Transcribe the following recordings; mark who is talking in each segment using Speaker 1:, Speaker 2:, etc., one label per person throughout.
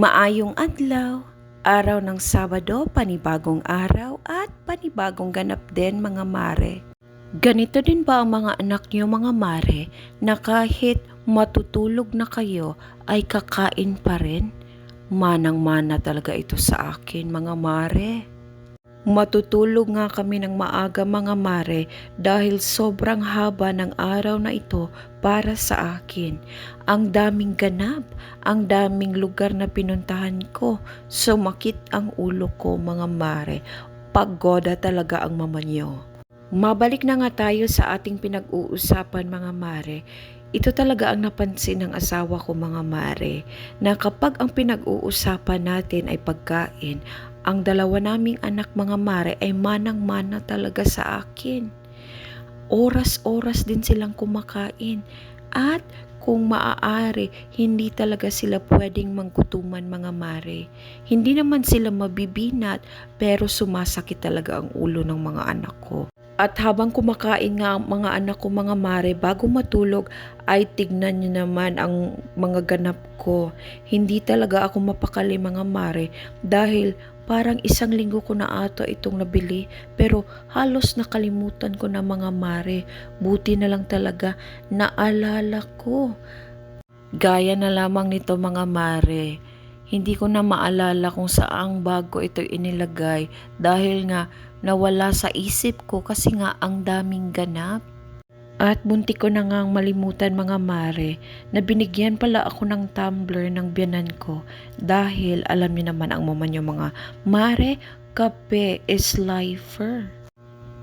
Speaker 1: Maayong adlaw, araw ng Sabado, panibagong araw at panibagong ganap din mga mare. Ganito din ba ang mga anak niyo mga mare na kahit matutulog na kayo ay kakain pa rin? Manang-mana talaga ito sa akin mga mare. Matutulog nga kami ng maaga mga mare dahil sobrang haba ng araw na ito para sa akin. Ang daming ganap, ang daming lugar na pinuntahan ko. Sumakit ang ulo ko mga mare. Pagoda talaga ang mama niyo. Mabalik na nga tayo sa ating pinag-uusapan mga mare. Ito talaga ang napansin ng asawa ko mga mare na kapag ang pinag-uusapan natin ay pagkain, ang dalawa naming anak mga mare ay manang-mana talaga sa akin. Oras-oras din silang kumakain at kung maaari, hindi talaga sila pwedeng manggutuman mga mare. Hindi naman sila mabibinat pero sumasakit talaga ang ulo ng mga anak ko. At habang kumakain nga ang mga anak ko mga mare bago matulog ay tignan niyo naman ang mga ganap ko. Hindi talaga ako mapakali mga mare dahil parang isang linggo ko na ato itong nabili pero halos nakalimutan ko na mga mare. Buti na lang talaga naalala ko. Gaya na lamang nito mga mare. Hindi ko na maalala kung saang bago ito inilagay dahil nga nawala sa isip ko kasi nga ang daming ganap. At bunti ko na ngang malimutan mga mare na binigyan pala ako ng tumbler ng biyanan ko dahil alam niyo naman ang mama niyo mga mare, kape is lifer.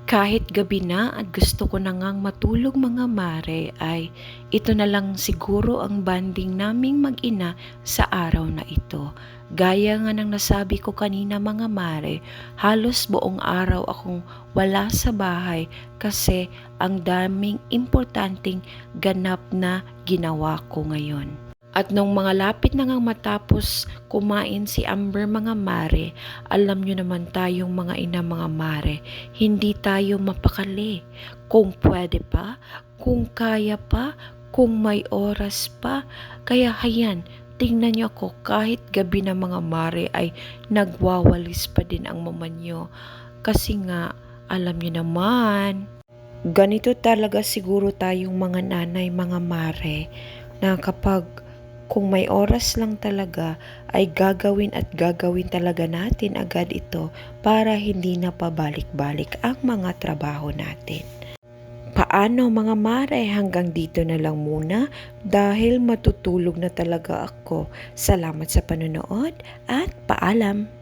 Speaker 1: Kahit gabi na at gusto ko na ngang matulog mga mare ay ito na lang siguro ang banding naming mag-ina sa araw na ito. Gaya nga ng nasabi ko kanina mga mare, halos buong araw akong wala sa bahay kasi ang daming importanteng ganap na ginawa ko ngayon. At nung mga lapit na ngang matapos kumain si Amber mga mare, alam nyo naman tayong mga ina mga mare, hindi tayo mapakali. Kung pwede pa, kung kaya pa, kung may oras pa, kaya hayan, tingnan niyo ako kahit gabi na mga mare ay nagwawalis pa din ang mama niyo. Kasi nga, alam niyo naman, ganito talaga siguro tayong mga nanay, mga mare, na kapag kung may oras lang talaga ay gagawin at gagawin talaga natin agad ito para hindi na pabalik-balik ang mga trabaho natin. Paano mga mare hanggang dito na lang muna dahil matutulog na talaga ako. Salamat sa panonood at paalam!